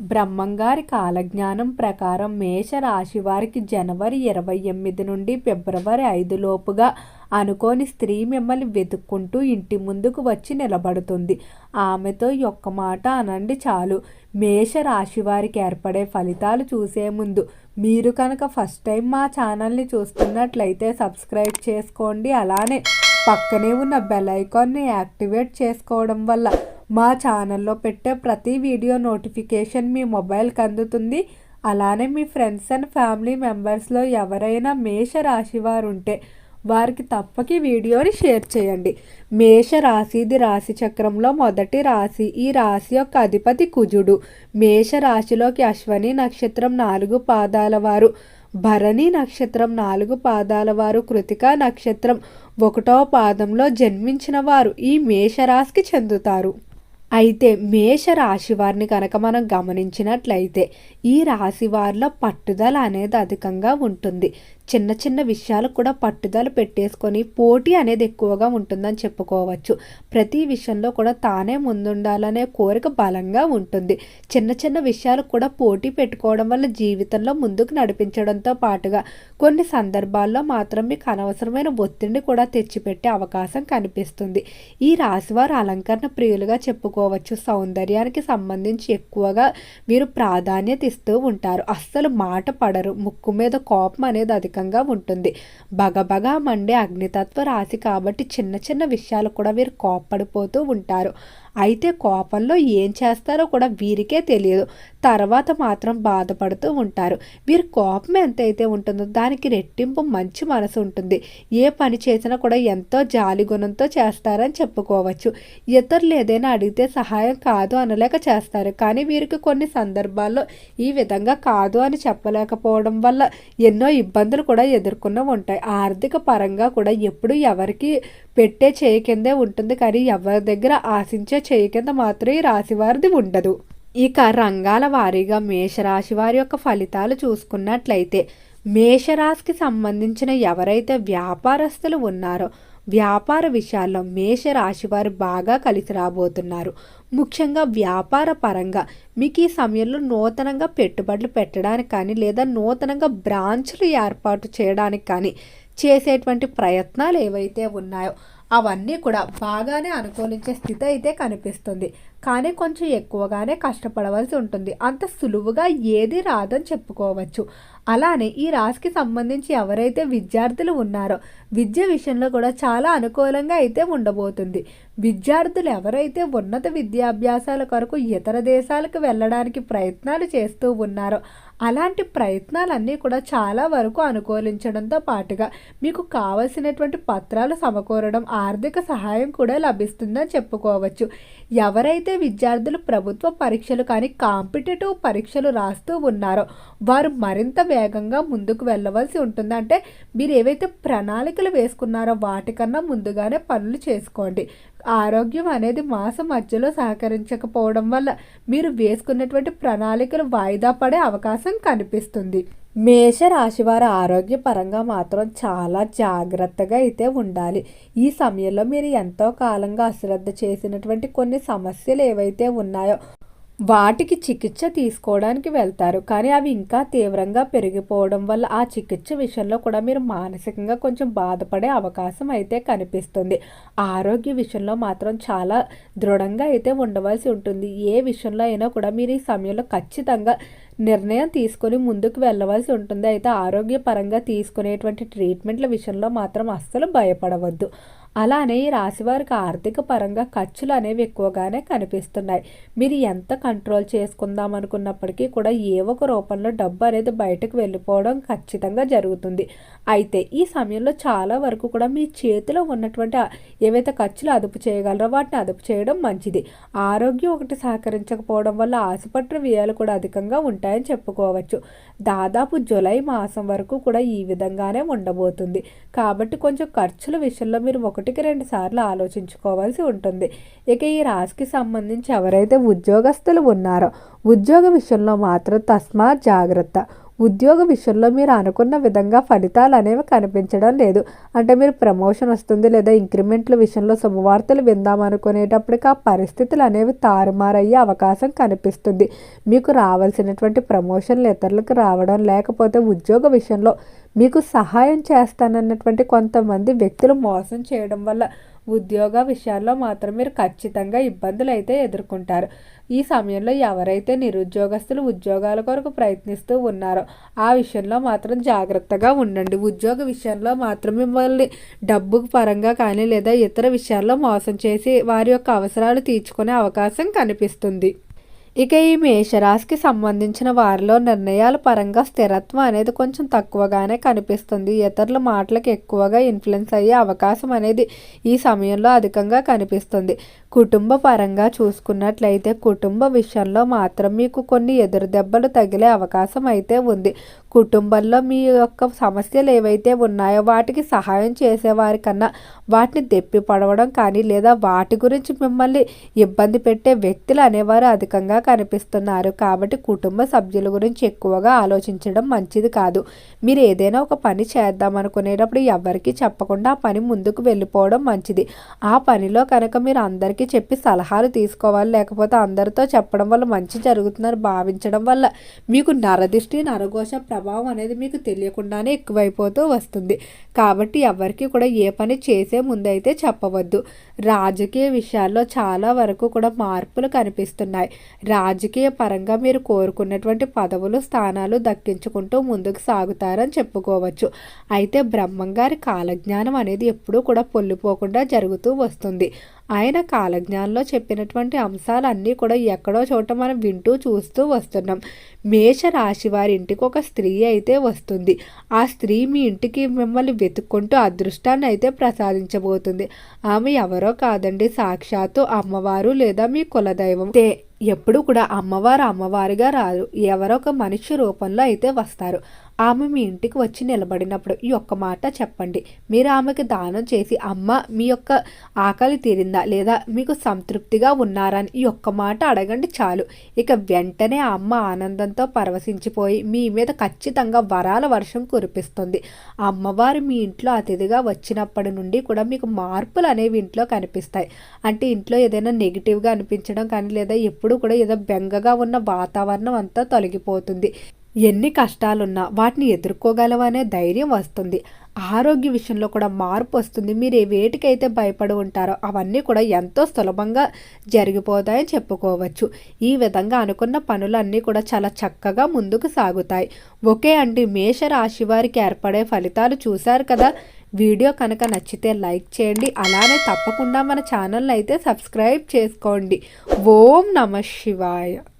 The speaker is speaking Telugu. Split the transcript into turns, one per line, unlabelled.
బ్రహ్మంగారి కాలజ్ఞానం ప్రకారం మేష రాశి వారికి జనవరి ఇరవై ఎనిమిది నుండి ఫిబ్రవరి ఐదు లోపుగా అనుకోని స్త్రీ మిమ్మల్ని వెతుక్కుంటూ ఇంటి ముందుకు వచ్చి నిలబడుతుంది. ఆమెతో ఒక్క మాట అనండి చాలు. మేష రాశి వారికి ఏర్పడే ఫలితాలు చూసే ముందు మీరు కనుక ఫస్ట్ టైం మా ఛానల్ని చూస్తున్నట్లయితే సబ్స్క్రైబ్ చేసుకోండి. అలానే పక్కనే ఉన్న బెల్ ఐకాన్ని యాక్టివేట్ చేసుకోవడం వల్ల మా ఛానల్లో పెట్టే ప్రతి వీడియో నోటిఫికేషన్ మీ మొబైల్కి అందుతుంది. అలానే మీ ఫ్రెండ్స్ అండ్ ఫ్యామిలీ మెంబర్స్లో ఎవరైనా మేష రాశి వారు ఉంటే వారికి తప్పక వీడియోని షేర్ చేయండి. మేష రాశి ఇది రాశి చక్రంలో మొదటి రాశి. ఈ రాశి యొక్క అధిపతి కుజుడు. మేష రాశిలోకి అశ్వని నక్షత్రం నాలుగు పాదాల వారు. భరణి నక్షత్రం నాలుగు పాదాల వారు. కృతికా నక్షత్రం ఒకటో పాదంలో జన్మించిన వారు. ఈ మేషరాశికి చెందుతారు. అయితే మేష రాశి వారిని కనుక మనం గమనించినట్లయితే ఈ రాశి వారిలో పట్టుదల అనేది అధికంగా ఉంటుంది. చిన్న చిన్న విషయాలు కూడా పట్టుదల పెట్టేసుకొని పోటీ అనేది ఎక్కువగా ఉంటుందని చెప్పుకోవచ్చు. ప్రతి విషయంలో కూడా తానే ముందుండాలనే కోరిక బలంగా ఉంటుంది. చిన్న చిన్న విషయాలు కూడా పోటీ పెట్టుకోవడం వల్ల జీవితంలో ముందుకు నడిపించడంతో పాటుగా కొన్ని సందర్భాల్లో మాత్రం మీకు అనవసరమైన ఒత్తిడిని కూడా తెచ్చిపెట్టే అవకాశం కనిపిస్తుంది. ఈ రాశివారు అలంకరణ ప్రియులుగా చెప్పుకో చెప్పుకోవచ్చు సౌందర్యానికి సంబంధించి ఎక్కువగా వీరు ప్రాధాన్యత ఇస్తూ ఉంటారు. అస్సలు మాట పడరు. ముక్కు మీద కోపం అనేది అధికంగా ఉంటుంది. బగబగా మండే అగ్నితత్వ రాశి కాబట్టి చిన్న చిన్న విషయాలు కూడా వీరు కోప్పడిపోతూ ఉంటారు. అయితే కోపంలో ఏం చేస్తారో కూడా వీరికే తెలియదు. తర్వాత మాత్రం బాధపడుతూ ఉంటారు. వీరి కోపం ఎంతైతే ఉంటుందో దానికి రెట్టింపు మంచి మనసు ఉంటుంది. ఏ పని చేసినా కూడా ఎంతో జాలి గుణంతో చేస్తారని చెప్పుకోవచ్చు. ఇతరులు ఏదైనా అడిగితే సహాయం కాదు అనలేక చేస్తారు. కానీ వీరికి కొన్ని సందర్భాల్లో ఈ విధంగా కాదు అని చెప్పలేకపోవడం వల్ల ఎన్నో ఇబ్బందులు కూడా ఎదుర్కొన్న ఉంటాయి. ఆర్థిక పరంగా కూడా ఎప్పుడు ఎవరికి పెట్టే చేయకిందే ఉంటుంది. కానీ ఎవరి దగ్గర ఆశించే చేయి కింద మాత్రం ఈ రాశివారిది ఉండదు. ఇక రంగాల వారీగా మేషరాశి వారి యొక్క ఫలితాలు చూసుకున్నట్లయితే మేషరాశికి సంబంధించిన ఎవరైతే వ్యాపారస్తులు ఉన్నారో వ్యాపార విషయాల్లో మేషరాశి వారు బాగా కలిసి రాబోతున్నారు. ముఖ్యంగా వ్యాపార పరంగా మీకు ఈ సమయంలో నూతనంగా పెట్టుబడులు పెట్టడానికి కానీ లేదా నూతనంగా బ్రాంచ్లు ఏర్పాటు చేయడానికి కానీ చేసేటువంటి ప్రయత్నాలు ఏవైతే ఉన్నాయో అవన్నీ కూడా బాగానే అనుకూలించే స్థితి అయితే కనిపిస్తుంది. కానీ కొంచెం ఎక్కువగానే కష్టపడవలసి ఉంటుంది. అంత సులువుగా ఏది రాదని చెప్పుకోవచ్చు. అలానే ఈ రాశికి సంబంధించి ఎవరైతే విద్యార్థులు ఉన్నారో విద్య విషయంలో కూడా చాలా అనుకూలంగా అయితే ఉండబోతుంది. విద్యార్థులు ఎవరైతే ఉన్నత విద్యాభ్యాసాల కొరకు ఇతర దేశాలకు వెళ్ళడానికి ప్రయత్నాలు చేస్తూ ఉన్నారో అలాంటి ప్రయత్నాలన్నీ కూడా చాలా వరకు అనుకూలించడంతో పాటుగా మీకు కావలసినటువంటి పత్రాలు సమకూరడం ఆర్థిక సహాయం కూడా లభిస్తుందని చెప్పుకోవచ్చు. ఎవరైతే విద్యార్థులు ప్రభుత్వ పరీక్షలు కానీ కాంపిటేటివ్ పరీక్షలు రాస్తూ ఉన్నారో వారు మరింత వేగంగా ముందుకు వెళ్ళవలసి ఉంటుంది. అంటే మీరు ఏవైతే ప్రణాళికలు వేసుకున్నారో వాటికన్నా ముందుగానే పనులు చేసుకోండి. ఆరోగ్యం అనేది మాసం మధ్యలో సహకరించకపోవడం వల్ల మీరు వేసుకున్నటువంటి ప్రణాళికలు వాయిదా పడే అవకాశం కనిపిస్తుంది. మేష రాశివారి ఆరోగ్యపరంగా మాత్రం చాలా జాగ్రత్తగా అయితే ఉండాలి. ఈ సమయంలో మీరు ఎంతో కాలంగా అశ్రద్ధ చేసినటువంటి కొన్ని సమస్యలు ఏవైతే ఉన్నాయో వాటికి చికిత్స తీసుకోవడానికి వెళ్తారు. కానీ అవి ఇంకా తీవ్రంగా పెరిగిపోవడం వల్ల ఆ చికిత్స విషయంలో కూడా మీరు మానసికంగా కొంచెం బాధపడే అవకాశం అయితే కనిపిస్తుంది. ఆరోగ్య విషయంలో మాత్రం చాలా దృఢంగా అయితే ఉండవలసి ఉంటుంది. ఏ విషయంలో అయినా కూడా మీరు ఈ సమయంలో ఖచ్చితంగా నిర్ణయం తీసుకొని ముందుకు వెళ్ళవలసి ఉంటుంది. అయితే ఆరోగ్యపరంగా తీసుకునేటువంటి ట్రీట్మెంట్ల విషయంలో మాత్రం అస్సలు భయపడవద్దు. అలానే ఈ రాశివారికి ఆర్థిక పరంగా ఖర్చులు అనేవి ఎక్కువగానే కనిపిస్తున్నాయి. మీరు ఎంత కంట్రోల్ చేసుకుందాం అనుకున్నప్పటికీ కూడా ఏ ఒక రూపంలో డబ్బు అనేది బయటకు వెళ్ళిపోవడం ఖచ్చితంగా జరుగుతుంది. అయితే ఈ సమయంలో చాలా వరకు కూడా మీ చేతిలో ఉన్నటువంటి ఏవైతే ఖర్చులు అదుపు చేయగలరో వాటిని అదుపు చేయడం మంచిది. ఆరోగ్యం ఒకటి సహకరించకపోవడం వల్ల ఆసుపత్రి వ్యయాలు కూడా అధికంగా ఉంటాయని చెప్పుకోవచ్చు. దాదాపు జులై మాసం వరకు కూడా ఈ విధంగానే ఉండబోతుంది. కాబట్టి కొంచెం ఖర్చుల విషయంలో మీరు ఒకటి ఒకటికి రెండు సార్లు ఆలోచించుకోవాల్సి ఉంటుంది. ఇక ఈ రాశికి సంబంధించి ఎవరైతే ఉద్యోగస్తులు ఉన్నారో ఉద్యోగ విషయంలో మాత్రం తస్మాత్ జాగ్రత్త. ఉద్యోగ విషయంలో మీరు అనుకున్న విధంగా ఫలితాలు అనేవి కనిపించడం లేదు. అంటే మీరు ప్రమోషన్ వస్తుంది లేదా ఇంక్రిమెంట్ల విషయంలో శుభవార్తలు విందాం అనుకునేటప్పటికి ఆ పరిస్థితులు అనేవి తారుమారయ్యే అవకాశం కనిపిస్తుంది. మీకు రావాల్సినటువంటి ప్రమోషన్లు ఇతరులకు రావడం లేకపోతే ఉద్యోగ విషయంలో మీకు సహాయం చేస్తానన్నటువంటి కొంతమంది వ్యక్తులు మోసం చేయడం వల్ల ఉద్యోగ విషయాల్లో మాత్రం మీరు ఖచ్చితంగా ఇబ్బందులు అయితే ఎదుర్కొంటారు. ఈ సమయంలో ఎవరైతే నిరుద్యోగస్తులు ఉద్యోగాల కొరకు ప్రయత్నిస్తూ ఉన్నారో ఆ విషయంలో మాత్రం జాగ్రత్తగా ఉండండి. ఉద్యోగ విషయంలో మాత్రం మిమ్మల్ని డబ్బు పరంగా కానీ లేదా ఇతర విషయాల్లో మోసం చేసి వారి యొక్క అవసరాలు తీర్చుకునే అవకాశం కనిపిస్తుంది. ఇక ఈ మేషరాశికి సంబంధించిన వారిలో నిర్ణయాల పరంగా స్థిరత్వం అనేది కొంచెం తక్కువగానే కనిపిస్తుంది. ఇతరుల మాటలకు ఎక్కువగా ఇన్ఫ్లుయెన్స్ అయ్యే అవకాశం అనేది ఈ సమయంలో అధికంగా కనిపిస్తుంది. కుటుంబ పరంగా చూసుకున్నట్లయితే కుటుంబ విషయంలో మాత్రం మీకు కొన్ని ఎదురు దెబ్బలు తగిలే అవకాశం అయితే ఉంది. కుటుంబంలో మీ యొక్క సమస్యలు ఏవైతే ఉన్నాయో వాటికి సహాయం చేసేవారి కన్నా వాటిని దెప్పి పడవడం కానీ లేదా వాటి గురించి మిమ్మల్ని ఇబ్బంది పెట్టే వ్యక్తులు అనేవారు అధికంగా కనిపిస్తున్నారు. కాబట్టి కుటుంబ సభ్యుల గురించి ఎక్కువగా ఆలోచించడం మంచిది కాదు. మీరు ఏదైనా ఒక పని చేద్దాం అనుకునేటప్పుడు ఎవరికి చెప్పకుండా ఆ పని ముందుకు వెళ్ళిపోవడం మంచిది. ఆ పనిలో కనుక మీరు అందరికీ చెప్పి సలహాలు తీసుకోవాలి లేకపోతే అందరితో చెప్పడం వల్ల మంచి జరుగుతుందని భావించడం వల్ల మీకు నరదిష్టి నరఘోష ప్రభావం అనేది మీకు తెలియకుండానే ఎక్కువైపోతూ వస్తుంది. కాబట్టి ఎవరికి కూడా ఏ పని చేసే ముందైతే చెప్పవద్దు. రాజకీయ విషయాల్లో చాలా వరకు కూడా మార్పులు కనిపిస్తున్నాయి. రాజకీయ పరంగా మీరు కోరుకున్నటువంటి పదవులు స్థానాలు దక్కించుకుంటూ ముందుకు సాగుతారని చెప్పుకోవచ్చు. అయితే బ్రహ్మంగారి కాలజ్ఞానం అనేది ఎప్పుడూ కూడా పొల్లిపోకుండా జరుగుతూ వస్తుంది. ఆయన కాలజ్ఞానంలో చెప్పినటువంటి అంశాలన్నీ కూడా ఎక్కడో చోట మనం వింటూ చూస్తూ వస్తున్నాం. మేష రాశి వారి ఇంటికి ఒక స్త్రీ అయితే వస్తుంది. ఆ స్త్రీ మీ ఇంటికి మిమ్మల్ని వెతుక్కుంటూ అదృష్టాన్ని అయితే ప్రసాదించబోతుంది. ఆమె ఎవరో కాదండి సాక్షాత్తు అమ్మవారు లేదా మీ కులదైవం. ఎప్పుడు కూడా అమ్మవారు అమ్మవారిగా రారు. ఎవరో ఒక మనిషి రూపంలో అయితే వస్తారు. ఆమె మీ ఇంటికి వచ్చి నిలబడినప్పుడు ఈ ఒక్క మాట చెప్పండి. మీరు ఆమెకి దానం చేసి అమ్మ మీ యొక్క ఆకలి తీరిందా లేదా? మీకు సంతృప్తిగా ఉన్నారా అని ఈ ఒక్క మాట అడగండి చాలు. ఇక వెంటనే ఆ అమ్మ ఆనందంతో పరవశించిపోయి మీ మీద ఖచ్చితంగా వరాల వర్షం కురిపిస్తుంది. అమ్మవారు మీ ఇంట్లో అతిథిగా వచ్చినప్పటి నుండి కూడా మీకు మార్పులు అనేవి ఇంట్లో కనిపిస్తాయి. అంటే ఇంట్లో ఏదైనా నెగిటివ్గా అనిపించడం కానీ లేదా ఎప్పుడు కూడా ఏదో బెంగగా ఉన్న వాతావరణం అంతా తొలగిపోతుంది. ఎన్ని కష్టాలున్నా వాటిని ఎదుర్కోగలవనే ధైర్యం వస్తుంది. ఆరోగ్య విషయంలో కూడా మార్పు వస్తుంది. మీరు ఏ వేటికైతే భయపడి ఉంటారో అవన్నీ కూడా ఎంతో సులభంగా జరిగిపోతాయని చెప్పుకోవచ్చు. ఈ విధంగా అనుకున్న పనులన్నీ కూడా చాలా చక్కగా ముందుకు సాగుతాయి. ఒకే అండి మేషరాశి వారికి ఏర్పడే ఫలితాలు చూశారు కదా? వీడియో కనుక నచ్చితే లైక్ చేయండి. అలానే తప్పకుండా మన ఛానల్ని అయితే సబ్స్క్రైబ్ చేసుకోండి. ఓం నమ శివాయ.